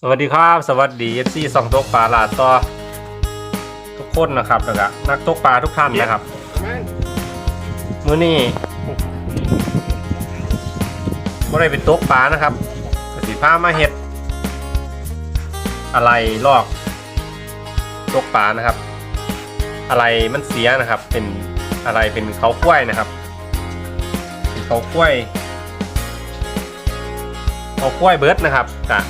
สวัสดีครับ สวัสดีเอฟซีสองตกปลาหลาต่อทุกคนนะครับแล้วก็นักตกปลาทุกท่านนะครับมื้อนี้บ่ได้เป็นตกปลานะครับกสิพามาเฮ็ด อะไรลอกตกปลานะครับ อะไรมันเสียนะครับ เป็นอะไรเป็นเขากล้วยนะครับเป็นเขากล้วยเขากล้วยเบิร์ดนะครับกะ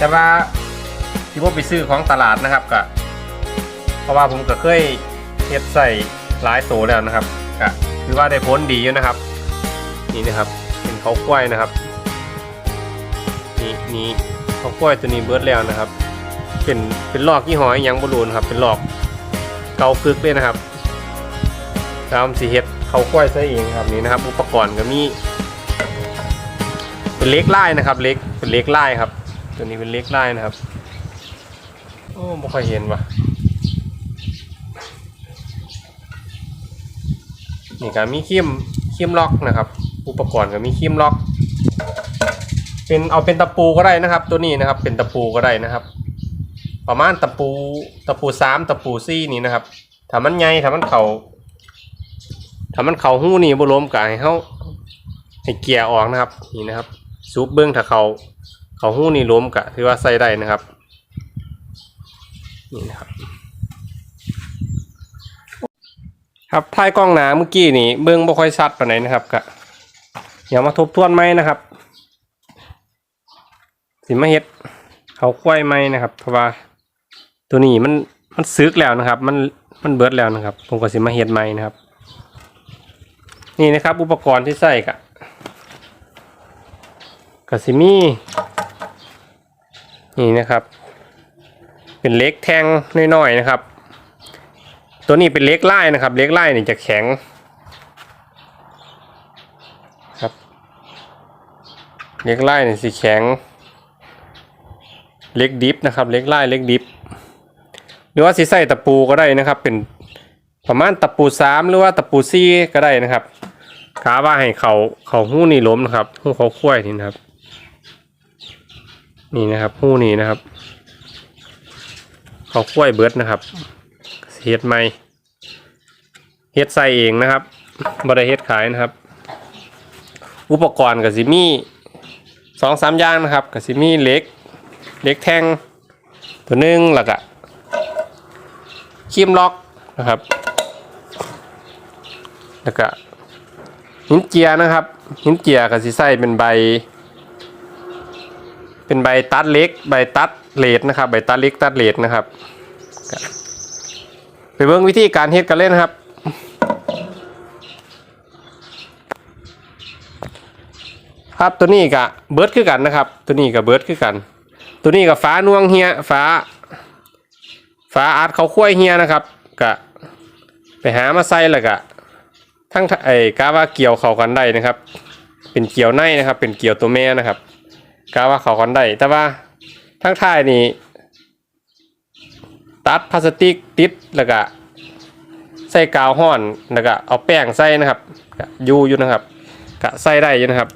แต่ว่าที่ผมไปซื้อของตลาดนะครับก็เพราะว่าผมก็เคยเฮ็ดใส่หลายโตแล้วนะครับก็คือว่าได้ผลดีอยู่นะครับ นี่นะครับเป็นเขากล้วยนะครับ นี่นี่เขากล้วยตัวนี้เบิร์ดแล้วนะครับ เป็นเป็นลอกยี่ห้ออิหยังบรูนครับ เป็นลอกเกาคึกเลยนะครับตามสีเฮ็ดเขากล้วยซะเองครับนี่นะครับ อุปกรณ์ก็มีเป็นเล็กไล่นะครับ เล็กเป็นเล็กไล่ครับ ตัวนี้เป็นเล็กไล่นะครับ โอ้ไม่ค่อยเห็นว่ะนี่ก็มีขีมขีมล็อกนะครับ อุปกรณ์ก็มีขีมล็อก เป็นเอาเป็นตะปูก็ได้นะครับ ตัวนี้นะครับ เป็นตะปูก็ได้นะครับ ประมาณตะปูตะปูสามตะปูซี่นี่นะครับถ้ามันใหญ่ถ้ามันเขาถ้ามันเข่าหู้นี่บรมกับให้เขาให้เกียร์ออกนะครับ นี่นะครับ ซูปเบิ้องถ้าเขา เขาหู้นี่ล้มกะถือว่าใส่ได้นะครับนี่นะครับ ครับท้ายกล้องหนาเมื่อกี้นี่เบิ้องบ่ค่อยชัดปานไหนนะครับกะอย่ามาทบทวนไหมนะครับ สิมาเฮ็ดเขาควายไหมนะครับ เพราะว่าตัวนี้มันมันซึกแล้วนะครับ มันมันเบิดแล้วนะครับ ผมก็สิมาเฮ็ดไหมนะครับ นี่นะครับ อุปกรณ์ที่ใส่กะกะสิมี นี่นะครับ เป็นเล็กแทงน้อยๆนะครับ ตัวนี้เป็นเล็กไล่นะครับ เล็กไล่นี่จะแข็งครับเล็กไล่นี่สีแข็ง เล็กดิฟนะครับ เล็กไล่เล็กดิฟหรือว่าสีใส่ตะปูก็ได้นะครับ เป็นประมาณตะปูสามหรือว่าตะปูซี่ก็ได้นะครับกาว่าให้เขาเขาหู้นี่ล้มนะครับหู้เขาคุ้ยนี่นะครับ นี่นะครับหู้นี่นะครับเขากล้วยเบิร์ดนะครับเฮ็ดใหม่เฮ็ดใส่เองนะครับบริเฮ็ดขายนะครับ อุปกรณ์กับซิมี่สองสามอย่างนะครับกับซิมี่เล็กเล็กแท่งตัวหนึงแล้วก็ครีมล็อกนะครับแล้วก็หินเจียนะครับหินเจียกับซิใส่เป็นใบ เป็นใบตัดเล็ก ใบตัดเลดนะครับ ใบตัดเล็กตัดเลดนะครับ ไปเบิ่งวิธีการเฮ็ดกันเล่นะครับ ครับตัวนี้กับเบิร์ดคือกันนะครับ ตัวนี้กับเบิร์ดคือกัน ตัวนี้กับฟ้านวงเฮียฟ้าฟ้าอาร์ตเขาคุ้ยเฮียนะครับกะไปหามาใส่แล้วกะทั้งไอ้กาว่าเกี่ยวเขากันได้นะครับ เป็นเกี่ยวในนะครับ เป็นเกี่ยวตัวแม่นะครับ กาว่าเขากันได้ แต่ว่าทั้งท้ายนี่ตัดพลาสติกติดแล้วก็ใส่กาวห้อนแล้วก็เอาแป้งใส่นะครับก็อยู่อยู่นะครับก็ใส่ได้อยู่นะครับ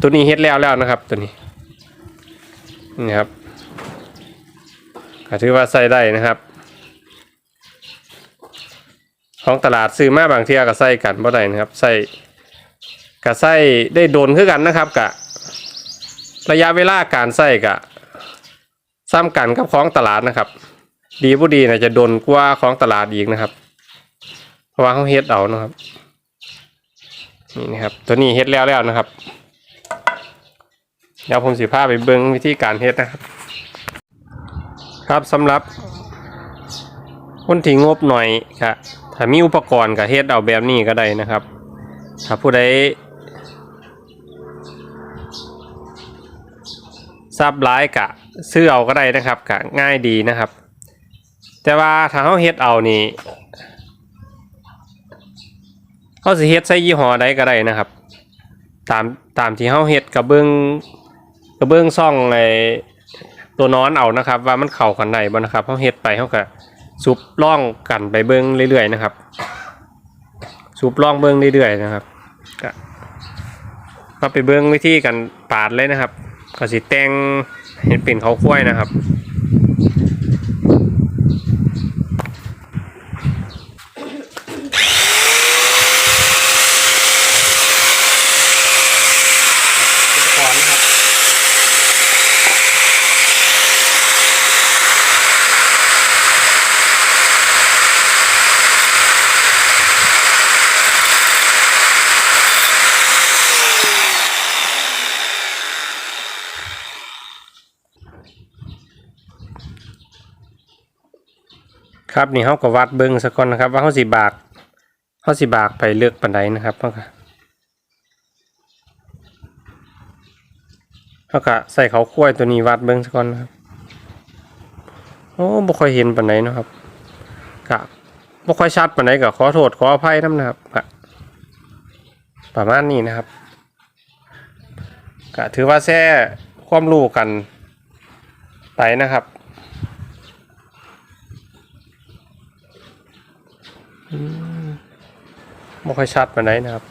ตัวนี้เฮ็ดแล้วแล้วนะครับ ตัวนี้นี่ครับก็ถือว่าใส่ได้นะครับ ของตลาดซื้อมาบางเที่ยก็ใส่กันบ่ได้นะครับใส่ก็ใส่ได้โดนคือกันนะครับกะ ระยะเวลาการใส่กะซ้ำกันกับของตลาดนะครับ ดีผู้ดีนะจะโดนกว่าของตลาดอีกนะครับ เพราะว่าเขาเฮ็ดเอานะครับนี่นะครับ ตัวนี้เฮ็ดแล้วแล้วนะครับเดี๋ยวผมสิพาไปเบิ้งวิธีการเฮ็ดนะครับ ครับสำหรับคนที่งบหน่อยก็ถ้ามีอุปกรณ์ก็เฮ็ดเอาแบบนี้ก็ได้นะครับ ถ้าผู้ใด ซับไลายกะซื้อเอาก็ได้นะครับกะง่ายดีนะครับ แต่ว่าถ้าเขาเฮ็ดเอานี่เขาสิเฮ็ดใส่ยี่ห้อใดก็ได้นะครับ ตามตามที่เขาเฮ็ดกระเบื้องกระเบื้องซ่องไอตัวนอนเอานะครับ ว่ามันเข้ากันได้บ่นะครับเขาเฮ็ดไปเขาก็ซุบล่องกันไปเบิ้องเรื่อยๆนะครับซุบล่องเบิ้องเรื่อยๆนะครับก็ไปเบิ้องวิธีกันปาดเลยนะครับ ก็สิแต่งเห็นเป็นเขาควายนะครับ อุปกรณ์นะครับ ครับนี่เขาก็วัดเบิ้งสักก่อนนะครับ ว่าเขาสิบากเขาสิบากไปเลือกปันไดนะครับเขาก็เขาก็ใส่เขาขั้วยตัวนี้วัดเบิ้งสักก่อนนะครับโอ้บ่ค่อยเห็นปันไดนะครับกะบ่ค่อยชัดปันไดก็ขอโทษขออภัยน้ำนะครับกะประมาณนี้นะครับกะถือว่าแท้ความรู้กันไปนะครับ ไม่ค่อยชัดมานใดนะครับ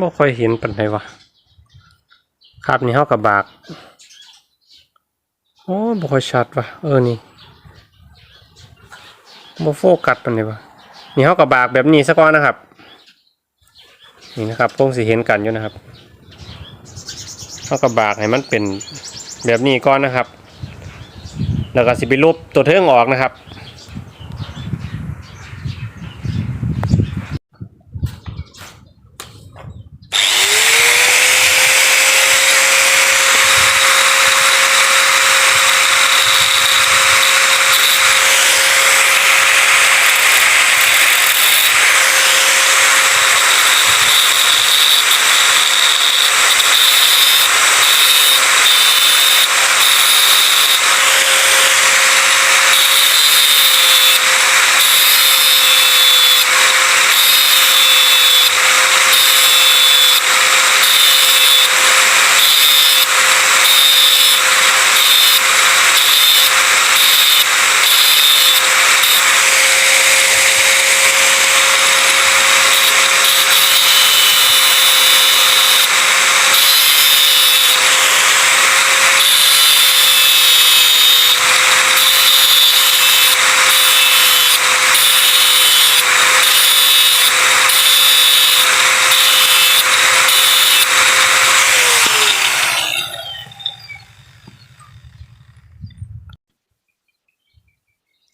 ไม่ค่อยเห็นปานใดวะครับนี่เขากับบากโอ้บ่ค่อยชัดวะเออนี่บ่โฟกัสปานใดวะนี่เขากับบากแบบนี้ซะก่อนนะครับ นี่นะครับคงสิเห็นกันอยู่นะครับเขากับบากให้มันเป็นแบบนี้ก่อนนะครับ แล้วก็สิไปลบตัวเทิงออกนะครับ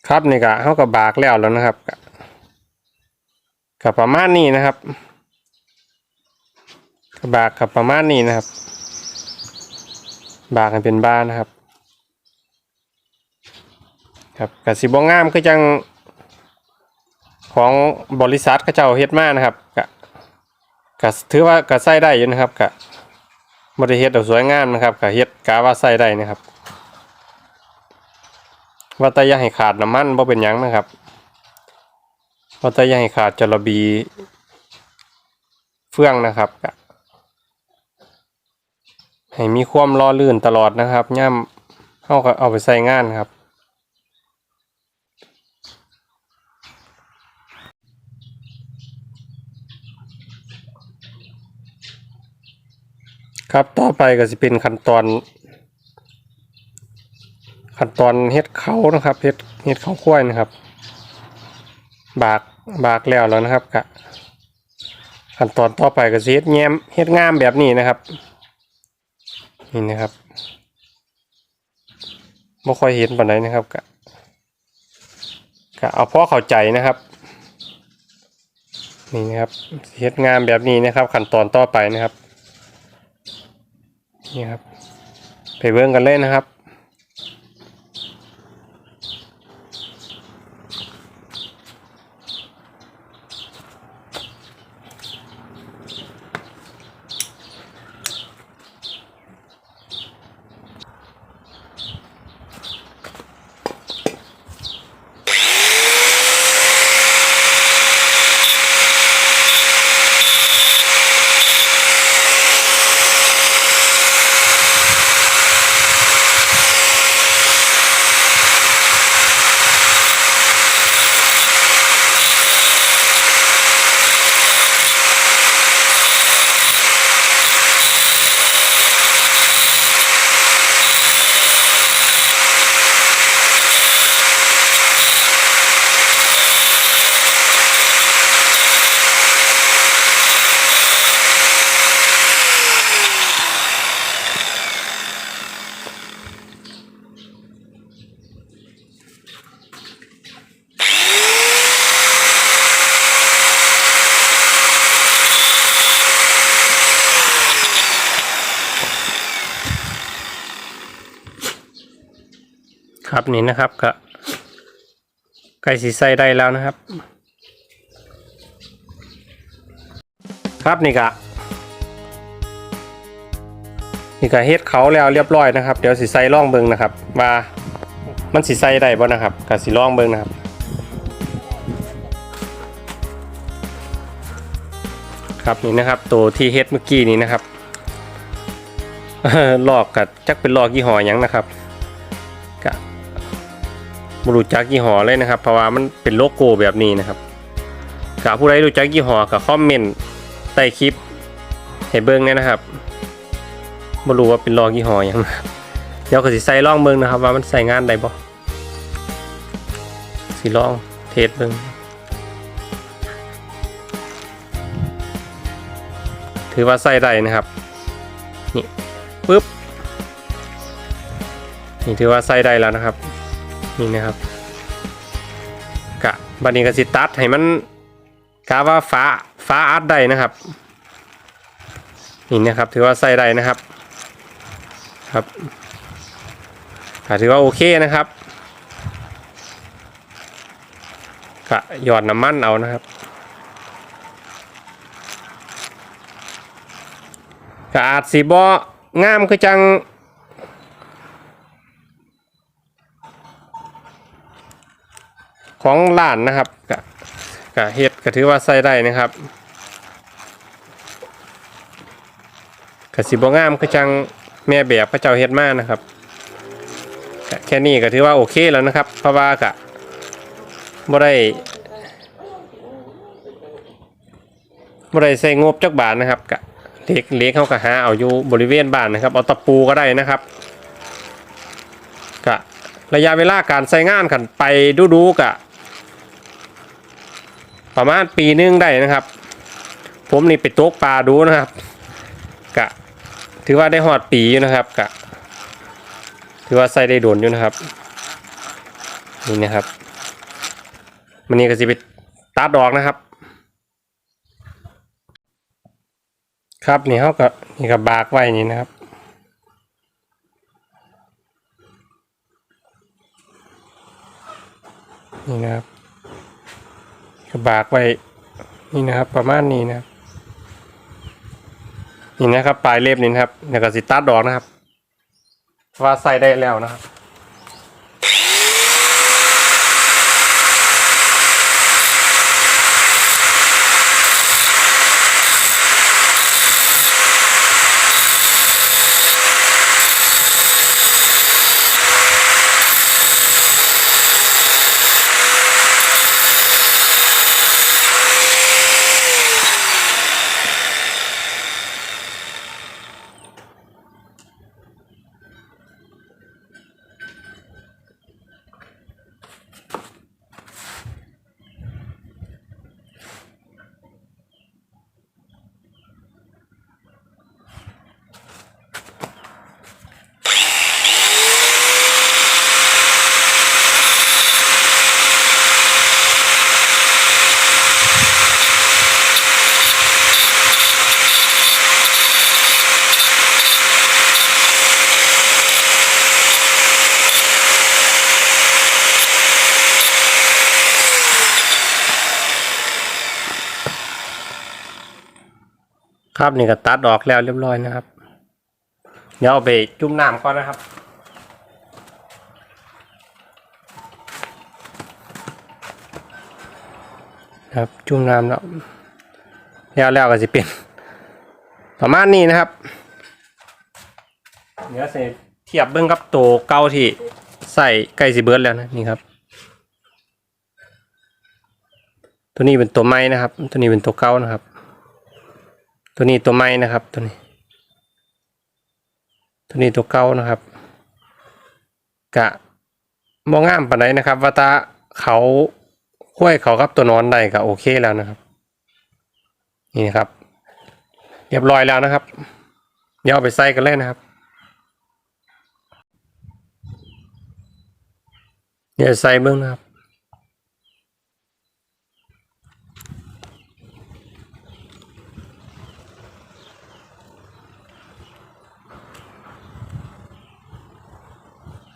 ครับนี่ก็เขากับบากแล้วแล้วนะครับกับประมาณนี้นะครับกับบากกับประมาณนี้นะครับ บากให้เป็นบ้านนะครับ ครับกับสีบงงามก็จังของบริษัทก็เจ้าเฮ็ดมานะครับกะกะถือว่าก็ใส่ได้อยู่นะครับกะบริเฮ็ดเอาสวยงามนะครับกะเฮ็ดกะว่าใส่ได้นะครับ ว่าแต่อย่าให้ขาดน้ำมันบ่เป็นหยังนะครับว่าแต่อย่าให้ขาดจระบีเฟื่องนะครับให้มีความรอลื่นตลอดนะครับย่ำเข้าก็เอาไปใส่งานครับ ครับต่อไปก็จะเป็นขั้นตอน ขั้นตอนเฮ็ดเขานะครับเฮ็ดเฮ็ดเขาควายนะครับ บากบากแล้วแล้วนะครับกะขั้นตอนต่อไปก็เฮ็ดแง้มเฮ็ดงามแบบนี้นะครับ นี่นะครับไม่ค่อยเห็นปานใดนะครับกะกะเอาพ่อเข้าใจนะครับ นี่นะครับเฮ็ดงามแบบนี้นะครับ ขั้นตอนต่อไปนะครับ นี่ครับไปเบิ่งกันเลยนะครับ ครับนี่นะครับก็ไก่สีใสได้แล้วนะครับ ครับนี่ก็นี่ก็เฮ็ดเขาแล้วเรียบร้อยนะครับ เดี๋ยวสีใสล่องเบิงนะครับว่ามันสีใสได้บ่นะครับกับสีล่องเบิงนะครับครับนี่นะครับตัวที่เฮ็ดเมื่อกี้นี้นะครับลอกกับจักเป็นลอกยี่ห้อยังนะครับ บรู้จักยี่ห้อเลยนะครับ เพราะว่ามันเป็นโลโก้แบบนี้นะครับกะผู้ใดรู้จักยี่ห้อกับคอมเมนต์ใต้คลิปให้เบิ้งเนี่ยนะครับบรู้ว่าเป็นลอกยี่ห้อยังเดี๋ยวก็สิใส่ลองเบิ้งนะครับ ว่ามันใส่งานได้บ่สิลองเทสเบิ้งถือว่าใส่ได้นะครับนี่ปึ๊บนี่ถือว่าใส่ได้แล้วนะครับ นี่นะครับกะบันนี้ก็สิตัดให้มันกาว่าฟ้าฟ้าอัดได้นะครับนี่นะครับ ถือว่าใส่ได้นะครับครับถือว่าโอเคนะครับกะหยอดน้ำมันเอานะครับกะอาจสีบองามคือจัง ของร้านนะครับกะกะเฮ็ดก็ถือว่าใส่ได้นะครับกะสิบงามคือจังแม่แบบพระเจ้าเฮ็ดมานะครับแค่นี้ก็ถือว่าโอเคแล้วนะครับ เพราะว่ากะบ่ได้บ่ได้ใส่งบจักบาทนะครับกะเล็กเล็กเขาก็หาเอาอยู่บริเวณบ้านนะครับ เอาตะปูก็ได้นะครับกะระยะเวลาการใช้งานขันไปดูๆกะ ประมาณปีหนึงได้นะครับ ผมนี่ไปตกปลาดูนะครับ กะ ถือว่าได้หอดปีอยู่นะครับ กะ ถือว่าใส่ได้โดนอยู่นะครับ นี่นะครับมันนี่ก็จะไปตัดดอกนะครับ ครับนี่เขาก็นี่ก็บากไว้นี่นะครับนี่นะครับ กระบากไว้นี่นะครับ ประมาณนี้นะครับนี่นะครับ ปลายเล็บนี่นะครับเดี๋ยวก็สิตัดดอกนะครับว่าใส่ได้แล้วนะครับ ครับนี่ก็ตัดออกแล้วเรียบร้อยนะครับ เดี๋ยวเอาไปจุ่มน้ำก่อนนะครับครับจุ่มน้ำแล้วแล้วแล้วก็จะเป็นประมาณนี้นะครับ เดี๋ยวเสเทียบเบิ้งกับตัวเก่าที่ใส่ไก่สีเบิร์ดแล้วนะนี่ครับ ตัวนี้เป็นตัวไม้นะครับ ตัวนี้เป็นตัวเก่านะครับ ตัวนี้ตัวไม้นะครับ ตัวนี้ ตัวนี้ตัวเก่านะครับ กะมองงามปานใดนะครับว่าตาเขาห้วยเขากับตัวนอนได้ก็โอเคแล้วนะครับ นี่นะครับ เรียบร้อยแล้วนะครับเดี๋ยวเอาไปใส่กันเลยนะครับเดี๋ยวใส่เบิ้องนะครับ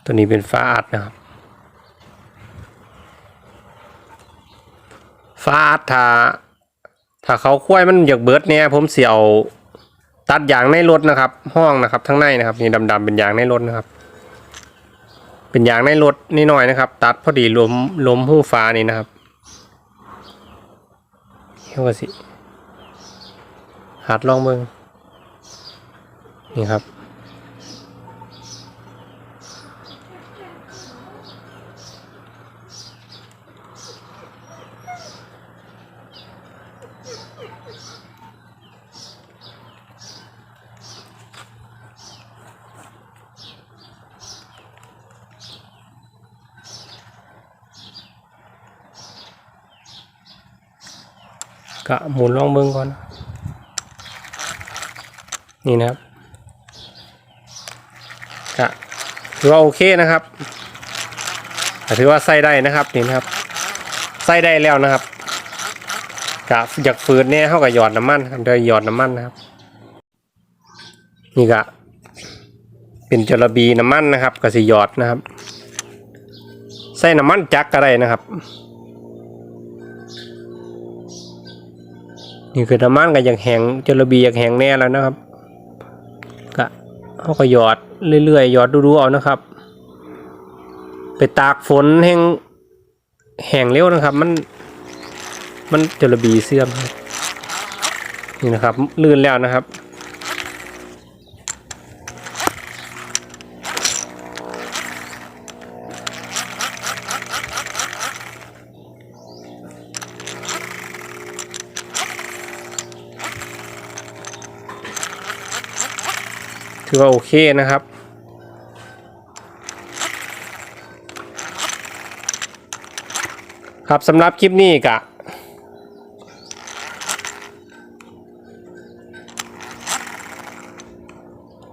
ตัวนี้เป็นฟ้าอัดนะครับ ฟ้าอัดถ้าถ้าเขาคุ้ยมันอยากเบิดเนี่ยผมเสียเอาตัดยางในรถนะครับ ห้องนะครับทั้งในนะครับนี่ดำๆเป็นยางในรถนะครับ เป็นยางในรถนิดหน่อยนะครับ ตัดพอดีล้มล้มหูฟ้านี่นะครับเฮียวาสิหัดลองเบิ่งนี่ครับ ก็หมุนลองเบิ้งก่อน นี่นะครับก็ถือว่าโอเคนะครับถือว่าใส่ได้นะครับนี่นะครับใส่ได้แล้วนะครับกะอยากฝืนเนี่ยเขากับหยอดน้ำมันครับเดี๋ยวหยอดน้ำมันนะครับ นี่ก็เป็นจระบีน้ำมันนะครับกับสิหยอดนะครับ ใส่น้ำมันจักก็ได้นะครับ นี่คือน้ำมันก็ยังแห้งจระบียงแห้งแน่แล้วนะครับก็เขาก็หยอดเรื่อยๆหยอดดูๆเอานะครับ ไปตากฝนแห้งแห้งเร็วนะครับ มันมันจระบีเสื่อมนี่นะครับลื่นแล้วนะครับ ถือว่าโอเคนะครับ ครับสำหรับคลิปนี้กะ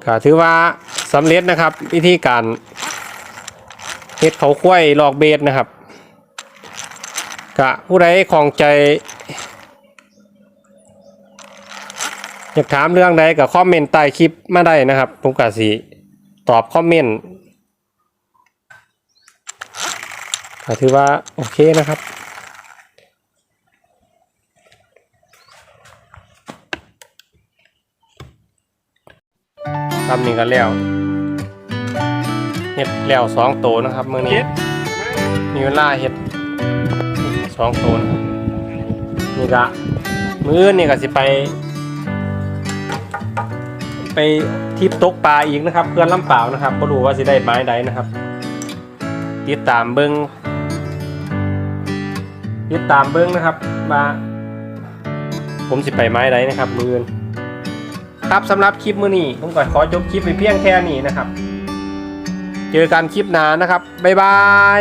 ก็ถือว่าสำเร็จนะครับ วิธีการเฮ็ดเขาคุ้ยลอกเบสนะครับกะผู้ใดของใจ อยากถามเรื่องใดก็คอมเมนต์ใต้คลิปมาได้นะครับผมกะสิตอบคอมเมนต์ก็ถือว่าโอเคนะครับทำนี่ก็แล้วเห็ดแล้วสองโตวนะครับมื่อนี้มีเวลาเห็ดสองโตวนะครับนี่ก็มื้อนี่ก็สิไป ไปทิปตกปลาอีกนะครับเพื่อนลำเปล่านะครับก็รู้ว่าสิได้ไม้ใดนะครับ ติดตามเบิ้งติดตามเบิ้งนะครับ มา ผมสิไปไม้ใดนะครับมือนครับสำหรับคลิปมือนี้ผมก็ขอจบคลิปไปเพียงแค่นี้นะครับ เจอกันคลิปหน้านะครับบ๊ายบาย